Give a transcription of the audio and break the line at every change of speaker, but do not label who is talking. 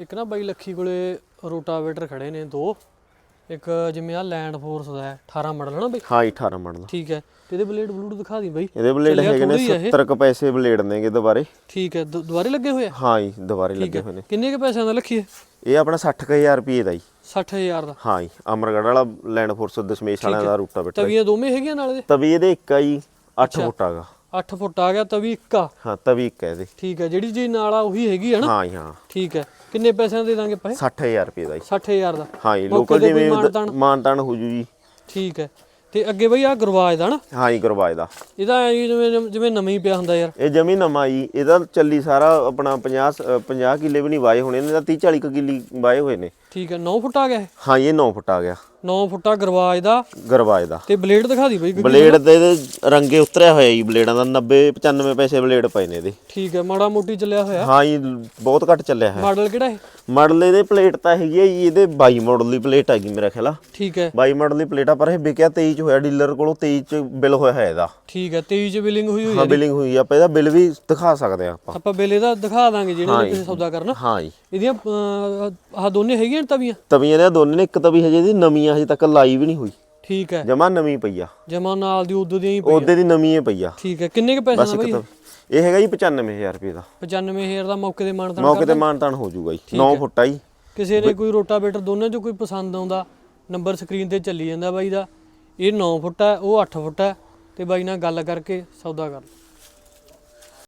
ਇੱਕ ਨਾ ਬਾਈ ਲੱਖੀ ਕੋਲੇ ਰੋਟਾਵੇਟਰ ਖੜੇ ਨੇ ਦੋ। ਇੱਕ ਜਿਵੇਂ ਆ ਲੈਂਡ ਫੋਰਸ ਦਾ ਹੈ 18 ਮਾਡਲ ਹੈ ਨਾ ਬਾਈ?
ਹਾਂ ਜੀ 18 ਮਾਡਲ
ਠੀਕ ਹੈ ਤੇ ਇਹਦੇ ਬਲੇਡ ਬਲੂਡ ਦਿਖਾ ਦੀ ਬਾਈ?
ਇਹਦੇ ਬਲੇਡ ਹੈਗੇ ਨੇ
ਥੋੜ੍ਹੀ ਆ ਇਹ।
70 ਕੁ ਪੈਸੇ ਬਲੇਡ ਨੇਗੇ ਦੁਬਾਰੇ।
ਠੀਕ ਹੈ ਦੁ- ਦੁਬਾਰੇ ਲੱਗੇ ਹੋਏ ਆ?
ਹਾਂ ਜੀ ਦੁਬਾਰੇ ਲੱਗੇ ਹੋਏ ਨੇ।
ਕਿੰਨੇ ਕੇ ਪੈਸਿਆਂ ਦਾ ਲੱਖੀ ਹੈ?
ਇਹ ਆਪਣਾ 60000 ਰੁਪਏ ਦਾ ਜੀ।
60000 ਦਾ।
ਹਾਂ ਜੀ ਅਮਰਗੜ੍ਹ ਵਾਲਾ ਲੈਂਡ ਫੋਰਸ ਦਸ਼ਮੇਸ਼ ਵਾਲਿਆਂ ਦਾ ਰੂਟਾ ਬੈਟਾ
ਤਵੀਆਂ ਦੋਵੇਂ ਹੈਗੀਆਂ ਨਾਲ ਇਹਦੇ?
ਤਵੀ ਇਹਦੇ ਇੱਕ ਆ ਜੀ 8 ਫੁੱਟ ਆਗਾ।
8 ਫੁੱਟ ਆ ਗਿਆ ਤਵੀ ਇੱਕ ਆ।
ਹਾਂ ਤਵੀ ਇੱਕ ਹੈ ਇਹਦੇ।
ਠੀਕ ਹੈ ਜਿਹੜੀ ਜੀ ਨਾਲ ਆ ਉਹੀ ਹੈਗੀ ਹੈ ਨਾ?
ਹਾਂ ਜੀ ਹਾਂ।
ਠੀਕ ਹੈ। ਕਿੰਨੇ ਪੈਸਿਆਂ ਦੇ ਦਾਂਗੇ ਪੈਸੇ
60000 ਰੁਪਏ ਦਾ ਜੀ।
60000 ਦਾ।
ਹਾਂ ਜੀ ਲੋਕਲ
ਕੋਈ
ਜਿਵੇਂ
ਮਾਨਤਾਨ?
ਮਾਨਤਾਨ ਹੋ ਜੂ ਜੀ।
ਠੀਕ ਹੈ। ਤੇ ਅੱਗੇ ਬਈ ਆ ਗਰਵਾਜ ਦਾ ਨਾ?
ਹਾਂ ਜੀ ਗਰਵਾਜ ਦਾ।
ਇਹਦਾ ਐਂ ਜੀ ਜਿਵੇਂ ਜਿਵੇਂ ਨਵੇਂ ਹੀ ਪਿਆ ਹੁੰਦਾ ਯਾਰ।
ਇਹ ਜਮੀ ਨਵਾਂ ਜੀ। ਇਹਦਾ ਚੱਲੀ ਸਾਰਾ ਆਪਣਾ 50 ਅ, 50 ਕਿੱਲੇ ਵੀ ਨਹੀਂ ਵਾਏ ਹੋਣੇ ਨੇ ਤਾਂ 30 40 ਕੁ ਕਿੱਲੇ ਵਾਏ ਹੋਏ ਨੇ।
ਠੀਕ ਹੈ 9 ਫੁੱਟ ਆ ਗਿਆ ਇਹ?
ਹਾਂ ਇਹ 9 ਫੁੱਟ ਆ ਗਿਆ।
9 ਫੁੱਟਾ ਗਰਵਾਜ ਦਾ
ਗਰਵਾਜ ਦਾ।
ਤੇ ਬਲੇਡ ਦਿਖਾ ਦੀ ਬਈ
ਬਲੇਡ ਦੇ ਰੰਗੇ ਉਤਰਿਆ ਹੋਇਆ ਜੀ ਬਲੇਡਾਂ ਦਾ 90 95 ਪੈਸੇ ਬਲੇਡ ਪਏ ਨੇ ਇਹਦੇ।
ਠੀਕ ਹੈ ਮਾੜਾ ਮੋਟੀ ਚੱਲਿਆ ਹੋਇਆ।
ਹਾਂ ਜੀ ਬਹੁਤ ਘੱਟ ਚੱਲਿਆ ਹੈ
ਮਾਡਲ ਕਿਹੜਾ ਹੈ
ਮਾਡਲ ਇਹਦੇ ਪਲੇਟ ਤਾਂ ਹੈਗੀ ਹੈ ਜੀ ਇਹਦੇ 22 ਮਾਡਲ ਦੀ ਪਲੇਟ ਹੈਗੀ ਮੇਰਾ ਖਿਆਲ ਆ।
ਠੀਕ ਹੈ।
22 ਮਾਡਲ ਦੀ ਪਲੇਟ ਆ ਪਰ ਇਹ ਵਿਕਿਆ 23 ਚ ਹੋਇਆ ਡੀਲਰ ਕੋਲੋਂ 23 ਚ ਬਿੱਲ ਹੋਇਆ ਹੈ ਇਹਦਾ।
ਠੀਕ ਹੈ 23 ਚ ਬਿਲਿੰਗ ਹੋਈ ਹੋਈ
ਹਾਂ
ਹੈ
ਬਿਲਿੰਗ ਹੋਈ ਆ ਆਪਾਂ ਇਹਦਾ ਬਿੱਲ ਵੀ ਦਿਖਾ ਸਕਦੇ ਆ ਆਪਾਂ।
ਆਪਾਂ ਬਿੱਲ ਇਹਦਾ ਦਿਖਾ ਦਾਂਗੇ ਜਿਹੜੇ ਕਿਸੇ ਸੌਦਾ ਕਰਨਾ।
ਹਾਂ ਜੀ।
ਇਹਦੀਆਂ ਆਹ ਦੋਨੇ ਹੈਗੀਆਂ ਨੇ ਤਵੀਆਂ?
ਤਵੀਆਂ ਦੇ ਦੋਨੇ ਨੇ ਇੱਕ ਤਵੀ ਹਜੇ ਦੀ ਨਵੀਂ ਆ ਹਜੇ ਤੱਕ ਲਾਈ ਵੀ ਨਹੀਂ ਹੋਈ।
ਠੀਕ ਹੈ।
ਜਮਾ ਨਵੀਂ ਪਈ ਆ।
ਜਮਾ ਨਾਲ ਦੀ ਉਦੋਂ ਦੀਆਂ ਹੀ ਪਈ
ਉਹਦੇ ਦੀ ਨਵੀਂ ਹੀ ਪਈ ਆ।
ਠੀਕ ਹੈ ਕਿੰਨੇ ਕ ਪੈਸੇ
ਬਸ
ਦਾ
ਇੱਕ
ਬਈ?
ਤਵੀ ਇਹ ਹੈਗਾ ਜੀ 95000 ਰੁਪਏ ਦਾ।
95000 ਦਾ ਮੌਕੇ ਦੇ ਮਾਨਤਾ
ਮੌਕੇ ਤੇ ਮਾਨਤਾਨ ਹੋ ਜਾਊਗਾ ਜੀ। 9 ਫੁੱਟ ਆ ਜੀ।
ਕਿਸੇ ਨੇ ਕੋਈ ਰੋਟਾਵੇਟਰ ਦੋਨਾਂ ਚੋਂ ਕੋਈ ਪਸੰਦ ਆਉਂਦਾ ਨੰਬਰ ਸਕਰੀਨ ਤੇ ਚੱਲੀ ਜਾਂਦਾ ਬਾਈ ਦਾ। ਇਹ 9 ਫੁੱਟ ਹੈ ਉਹ 8 ਫੁੱਟ ਹੈ ਤੇ ਬਾਈ ਨਾਲ ਗੱਲ ਕਰਕੇ ਸੌਦਾ ਕਰ। ਲਓ